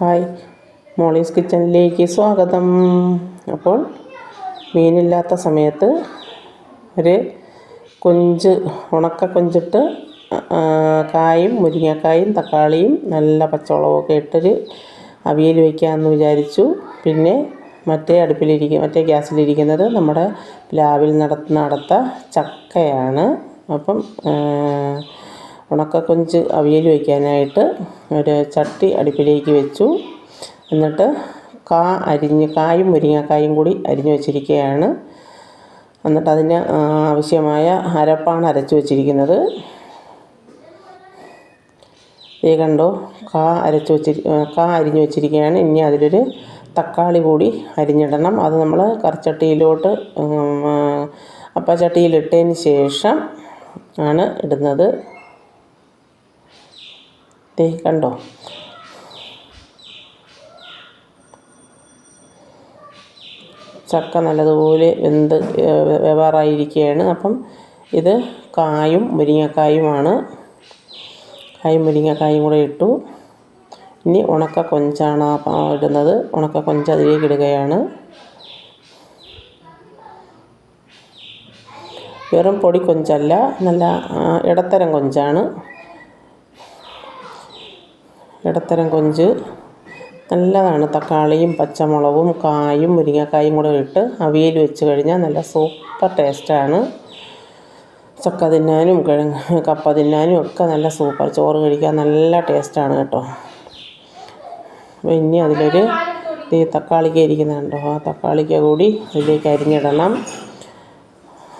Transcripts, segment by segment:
Hi. Molly's കിച്ചണിലേക്ക് സ്വാഗതം. അപ്പോൾ മീനില്ലാത്ത സമയത്ത് ഒരു കൊഞ്ച് ഉണക്ക കൊഞ്ചിട്ട് കായും മുരിങ്ങക്കായും തക്കാളിയും നല്ല പച്ചമുളകൊക്കെ ഇട്ടൊരു അവിയൽ വയ്ക്കാമെന്ന് വിചാരിച്ചു. പിന്നെ മറ്റേ അടുപ്പിലിരിക്കും മറ്റേ ഗ്യാസിലിരിക്കുന്നത് നമ്മുടെ പ്ലാവിൽ നട നടത്ത ചക്കയാണ്. അപ്പം ഉണക്കക്കൊഞ്ച് അവിയൽ വയ്ക്കാനായിട്ട് ഒരു ചട്ടി അടുപ്പിലേക്ക് വെച്ചു. എന്നിട്ട് കാ അരിഞ്ഞ് കായും മുരിങ്ങക്കായും കൂടി അരിഞ്ഞു വച്ചിരിക്കുകയാണ്. എന്നിട്ട് അതിന് ആവശ്യമായ അരപ്പാണ് അരച്ചു വച്ചിരിക്കുന്നത്. ഈ കണ്ടോ കാ അരച്ചു വച്ചിരി കാ അരിഞ്ഞു വച്ചിരിക്കുകയാണ്. ഇനി അതിലൊരു തക്കാളി കൂടി അരിഞ്ഞിടണം. അത് നമ്മൾ കറിച്ചട്ടിയിലോട്ട് അപ്പച്ചട്ടിയിലിട്ടതിന് ശേഷം ആണ് ഇടുന്നത്. ദേ കണ്ടോ? ചക്ക നല്ലതുപോലെ വെന്ത് വേവാറായിരിക്കുകയാണ് അപ്പം ഇത് കായും മുരിങ്ങക്കായുമാണ്. കായും മുരിങ്ങക്കായും കൂടെ ഇട്ടു. ഇനി ഉണക്ക കൊഞ്ചാണ് ഇടുന്നത്. ഉണക്ക കൊഞ്ച് അതിലേക്ക് ഇടുകയാണ്. വെറും പൊടി കൊഞ്ചല്ല നല്ല ഇടത്തരം കൊഞ്ചാണ്. ഇടത്തരം കൊഞ്ച്. നല്ലതാണ് തക്കാളിയും പച്ചമുളകും കായും മുരിങ്ങക്കായും കൂടെ ഇട്ട് അവിയൽ വെച്ച് കഴിഞ്ഞാൽ നല്ല സൂപ്പർ ടേസ്റ്റാണ്. ചക്ക തിന്നാനും കിഴങ്ങ് കപ്പ തിന്നാനും ഒക്കെ നല്ല സൂപ്പർ. ചോറ് കഴിക്കാൻ നല്ല ടേസ്റ്റാണ് കേട്ടോ. ഇനി അതിലൊരു ഈ തക്കാളിക്ക ഇരിക്കുന്നുണ്ടോ ആ തക്കാളിക്ക കൂടി അതിലേക്ക് അരിഞ്ഞിടണം.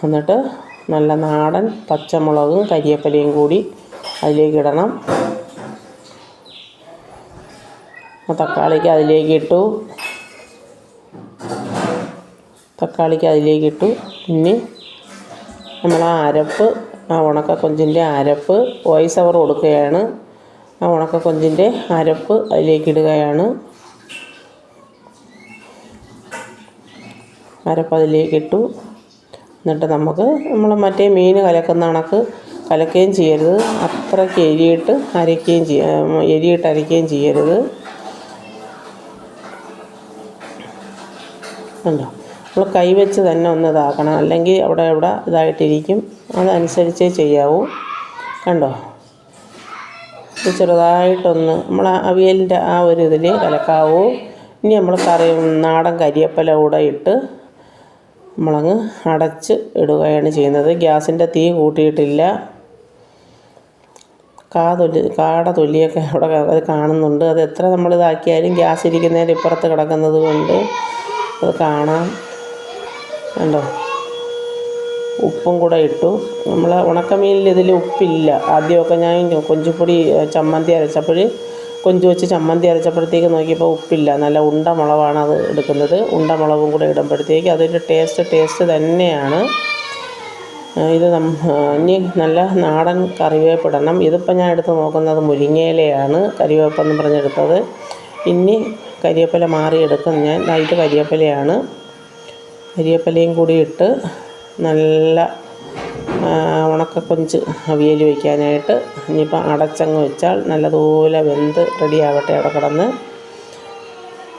എന്നിട്ട് നല്ല നാടൻ പച്ചമുളകും കരിയേപ്പിലയും കൂടി അതിലേക്ക് ഇടണം. ആ തക്കാളിക്ക് അതിലേക്ക് ഇട്ടു. തക്കാളിക്ക് അതിലേക്ക് ഇട്ടു. പിന്നെ നമ്മൾ ആ അരപ്പ് ആ ഉണക്ക കൊഞ്ചിന്റെ അരപ്പ് വോയിസ് അവർ കൊടുക്കുകയാണ്. ആ ഉണക്ക കൊഞ്ചിന്റെ അരപ്പ് അതിലേക്ക് ഇടുകയാണ്. അരപ്പ് അതിലേക്ക് ഇട്ടു. എന്നിട്ട് നമുക്ക് നമ്മൾ മറ്റേ മീൻ കലക്കുന്ന കണക്ക് കലക്കുകയും ചെയ്യരുത്. അത്രയ്ക്ക് എരിയിട്ട് അരയ്ക്കുകയും ചെയ്യ എരിയിട്ട് അരയ്ക്കുകയും ചെയ്യരുത്. കണ്ടോ നമ്മൾ കൈ വെച്ച് തന്നെ ഒന്ന് ഇതാക്കണം. അല്ലെങ്കിൽ അവിടെ ഇവിടെ ഇതായിട്ടിരിക്കും. അതനുസരിച്ചേ ചെയ്യാവൂ. കണ്ടോ? ചെറുതായിട്ടൊന്ന് നമ്മൾ അവിയലിന്റെ ആ ഒരു ഇതിൽ കലക്കാവൂ. ഇനി നമ്മൾ കറി നാടൻ കരിയപ്പല കൂടെ ഇട്ട് നമ്മളങ്ങ് അടച്ച് ഇടുകയാണ് ചെയ്യുന്നത്. ഗ്യാസിന്റെ തീ കൂട്ടിയിട്ടില്ല. കാ തൊല്ലി കാട തൊല്ലിയൊക്കെ അവിടെ അത് കാണുന്നുണ്ട്. അത് എത്ര നമ്മളിതാക്കിയാലും ഗ്യാസ് ഇരിക്കുന്നതിന്റെ ഇപ്പുറത്ത് കിടക്കുന്നത് കൊണ്ട് അത് കാണാം. കണ്ടോ? ഉപ്പും കൂടെ ഇട്ടു. നമ്മൾ ഉണക്കമീനിൽ ഇതിൽ ഉപ്പില്ല. ആദ്യമൊക്കെ ഞാൻ കൊഞ്ചുപൊടി ചമ്മന്തി അരച്ചപ്പോൾ കൊഞ്ചു വെച്ച് ചമ്മന്തി അരച്ചപ്പോഴത്തേക്ക് നോക്കിയപ്പോൾ ഉപ്പില്ല. നല്ല ഉണ്ട മുളകാണ് അത് എടുക്കുന്നത്. ഉണ്ട മുളകും കൂടെ ഇടുമ്പോഴത്തേക്ക് അതിന്റെ ടേസ്റ്റ് ടേസ്റ്റ് തന്നെയാണ്. ഇത് ഇനി നല്ല നാടൻ കറിവേപ്പിടണം ഇതിപ്പോൾ ഞാൻ എടുത്ത് നോക്കുന്നത് മുരിങ്ങയിലയാണ്. കറിവേപ്പെന്ന് പറഞ്ഞെടുത്തത് ഇനി കരിവേപ്പില മാറിയെടുക്കും. ഞാൻ ലൈറ്റ് ഇത് കരിവേപ്പിലയാണ് കരിവേപ്പിലയും കൂടി ഇട്ട് നല്ല ഉണക്ക കൊഞ്ച് അവിയൽ വയ്ക്കാനായിട്ട് ഇനിയിപ്പോൾ അടച്ചങ്ങ് വെച്ചാൽ നല്ലതുപോലെ വെന്ത് റെഡിയാവട്ടെ അവിടെ കിടന്ന്.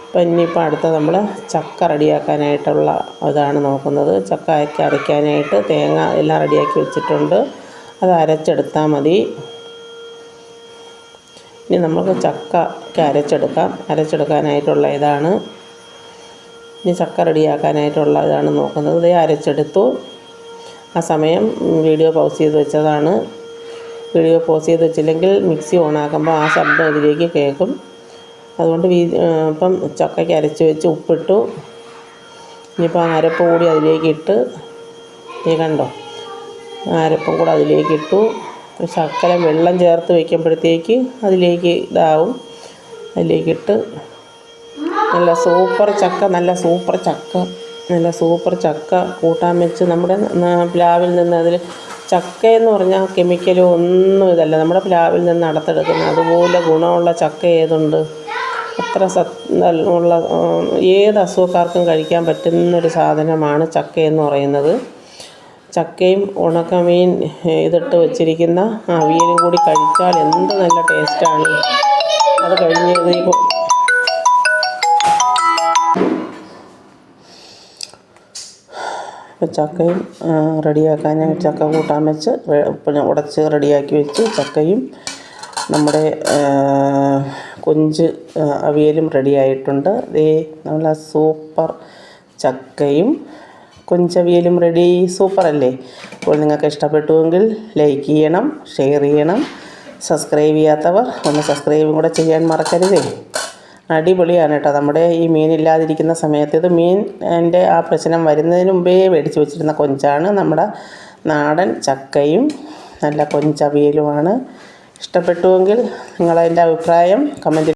അപ്പം ഇനിയിപ്പോൾ അടുത്ത നമ്മൾ ചക്ക റെഡിയാക്കാനായിട്ടുള്ള ഇതാണ് നോക്കുന്നത്. ചക്ക അരക്കി അരയ്ക്കാനായിട്ട് തേങ്ങ എല്ലാം റെഡിയാക്കി വെച്ചിട്ടുണ്ട്. അത് അരച്ചെടുത്താൽ മതി. ഇനി നമുക്ക് ചക്ക അരച്ചെടുക്കാം. അരച്ചെടുക്കാനായിട്ടുള്ള ഇതാണ്. ഇനി ചക്ക റെഡിയാക്കാനായിട്ടുള്ള ഇതാണ് നോക്കുന്നത്. ഇത് അരച്ചെടുത്തു. ആ സമയം വീഡിയോ പൗസ് ചെയ്ത് വെച്ചതാണ്. വീഡിയോ പോസ് ചെയ്ത് വെച്ചില്ലെങ്കിൽ മിക്സി ഓണാക്കുമ്പോൾ ആ ശബ്ദം ഇതിലേക്ക് കേൾക്കും. അതുകൊണ്ട് വീ ഇപ്പം ചക്കയ്ക്ക് അരച്ച് വെച്ച് ഉപ്പിട്ടു. ഇനിയിപ്പോൾ അരപ്പ് കൂടി അതിലേക്ക് ഇട്ട് നീ കണ്ടോ? അരപ്പും കൂടെ അതിലേക്ക് ഇട്ടു. ശക്കലം വെള്ളം ചേർത്ത് വയ്ക്കുമ്പോഴത്തേക്ക് അതിലേക്ക് ഇതാവും. അതിലേക്കിട്ട് നല്ല സൂപ്പർ ചക്ക നല്ല സൂപ്പർ ചക്ക നല്ല സൂപ്പർ ചക്ക കൂട്ടാൻ വെച്ച് നമ്മുടെ പ്ലാവിൽ നിന്ന് അതിൽ ചക്കയെന്ന് പറഞ്ഞാൽ കെമിക്കലും ഒന്നും ഇതല്ല. നമ്മുടെ പ്ലാവിൽ നിന്ന് അടത്തെടുക്കുന്ന അതുപോലെ ഗുണമുള്ള ചക്ക ഏതുണ്ട്? അത്ര ഉള്ള ഏത് അസുഖക്കാർക്കും കഴിക്കാൻ പറ്റുന്നൊരു സാധനമാണ് ചക്ക എന്ന് പറയുന്നത്. ചക്കയും ഉണക്കമീൻ ഇതിട്ട് വെച്ചിരിക്കുന്ന അവിയലും കൂടി കഴിച്ചാൽ എന്ത് നല്ല ടേസ്റ്റാണ്. അത് കഴിഞ്ഞ് ചക്കയും റെഡിയാക്കാൻ ഞാൻ ചക്ക കൂട്ടാൻ വെച്ച് പിന്നെ ഉടച്ച് റെഡിയാക്കി വെച്ച് ചക്കയും നമ്മുടെ കൊഞ്ച് അവിയലും റെഡിയായിട്ടുണ്ട്. ദേ നല്ല സൂപ്പർ ചക്കയും കൊഞ്ചവിയലും റെഡി സൂപ്പറല്ലേ? അപ്പോൾ നിങ്ങൾക്ക് ഇഷ്ടപ്പെട്ടുവെങ്കിൽ ലൈക്ക് ചെയ്യണം ഷെയർ ചെയ്യണം. സബ്സ്ക്രൈബ് ചെയ്യാത്തവർ ഒന്ന് സബ്സ്ക്രൈബും കൂടെ ചെയ്യാൻ മറക്കരുതേ. അടിപൊളിയാണ് കേട്ടോ. നമ്മുടെ ഈ മീനില്ലാതിരിക്കുന്ന സമയത്ത് ഇത് മീൻ എന്റെ ആ പ്രശ്നം വരുന്നതിന് മുമ്പേ മേടിച്ച് വെച്ചിരുന്ന കൊഞ്ചാണ്. നമ്മുടെ നാടൻ ചക്കയും നല്ല കൊഞ്ചവിയലുമാണ്. ഇഷ്ടപ്പെട്ടുവെങ്കിൽ നിങ്ങളതിന്റെ അഭിപ്രായം കമന്റിൽ